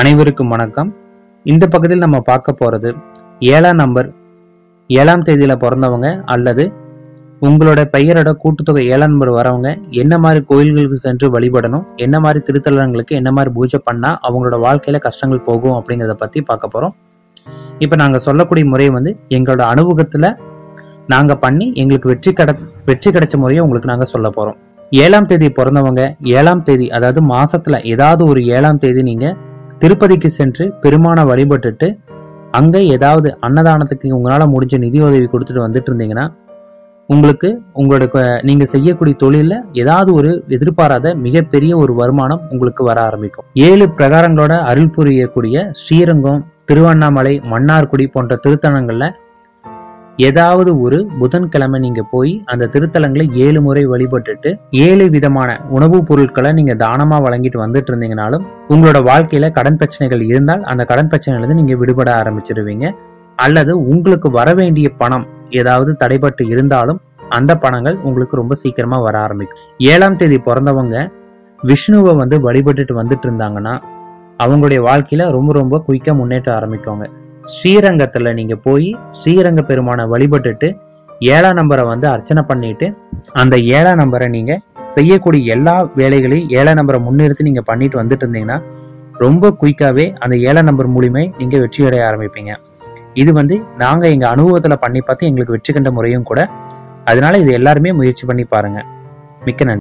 அனைவருக்கும் வணக்கம். இந்த பகுதியில் நம்ம பார்க்க போறது ஏழாம் நம்பர் ஏழாம் தேதியில பிறந்தவங்க அல்லது உங்களோட பெயரோட கூட்டுத்தொகை ஏழாம் நம்பர் வரவங்க என்ன மாதிரி கோயில்களுக்கு சென்று வழிபடணும் என்ன மாதிரி திருத்தலங்களுக்கு என்ன மாதிரி பூஜை பண்ணா அவங்களோட வாழ்க்கையில கஷ்டங்கள் போகும் அப்படிங்கிறத பத்தி பார்க்க போறோம். இப்போ நாங்க சொல்லக்கூடிய முறை வந்து எங்களோட அனுபவத்துல நாங்க பண்ணி எங்களுக்கு வெற்றி கட வெற்றி கிடைச்ச முறையை உங்களுக்கு நாங்க சொல்ல போறோம். ஏழாம் தேதி பிறந்தவங்க ஏழாம் தேதி அதாவது மாசத்துல ஏதாவது ஒரு ஏழாம் தேதி நீங்க திருப்பதிக்கு சென்று பெருமானை வழிபட்டுட்டு அங்கே ஏதாவது அன்னதானத்துக்கு உங்களால் முடிஞ்ச நிதி உதவி கொடுத்துட்டு வந்துட்டு இருந்தீங்கன்னா உங்களுக்கு உங்களோட க- செய்யக்கூடிய தொழிலில் ஏதாவது ஒரு எதிர்பாராத மிகப்பெரிய ஒரு வருமானம் உங்களுக்கு வர ஆரம்பிக்கும். ஏழு பிரகாரங்களோட அருள் புரியக்கூடிய ஸ்ரீரங்கம் திருவண்ணாமலை மன்னார்குடி போன்ற திருத்தலங்களில் ஏதாவது ஒரு புதன்கிழமை நீங்க போய் அந்த திருத்தலங்களை ஏழு முறை வழிபட்டுட்டு ஏழு விதமான உணவுப் பொருட்களை நீங்க தானமா வழங்கிட்டு வந்துட்டு இருந்தீங்கனாலும் உங்களோட வாழ்க்கையில கடன் பிரச்சனைகள் இருந்தால் அந்த கடன் பிரச்சனையில இருந்து நீங்க விடுபட ஆரம்பிச்சிருவீங்க. அல்லது உங்களுக்கு வர வேண்டிய பணம் ஏதாவது தடைபட்டு இருந்தாலும் அந்த பணங்கள் உங்களுக்கு ரொம்ப சீக்கிரமா வர ஆரம்பிக்கும். ஏழாம் தேதி பிறந்தவங்க விஷ்ணுவை வந்து வழிபட்டுட்டு வந்துட்டு இருந்தாங்கன்னா அவங்களுடைய வாழ்க்கையில ரொம்ப ரொம்ப குயிக்கா முன்னேற்ற ஆரம்பிக்குவாங்க. ஸ்ரீரங்கத்துல நீங்க போய் ஸ்ரீரங்க பெருமானை வழிபட்டுட்டு ஏழாம் நம்பரை வந்து அர்ச்சனை பண்ணிட்டு அந்த ஏழாம் நம்பரை நீங்க செய்யக்கூடிய எல்லா வேலைகளையும் ஏழாம் நம்பரை முன்னிறுத்தி நீங்க பண்ணிட்டு வந்துட்டு இருந்தீங்கன்னா ரொம்ப குயிக்காவே அந்த ஏழாம் நம்பர் மூலியமே நீங்க வெற்றி அடைய ஆரம்பிப்பீங்க. இது வந்து நாங்க எங்க அனுபவத்துல பண்ணி பார்த்து எங்களுக்கு வெற்றி கண்ட முறையும் கூட. அதனால இது எல்லாருமே முயற்சி பண்ணி பாருங்க. மிக்க நன்றி.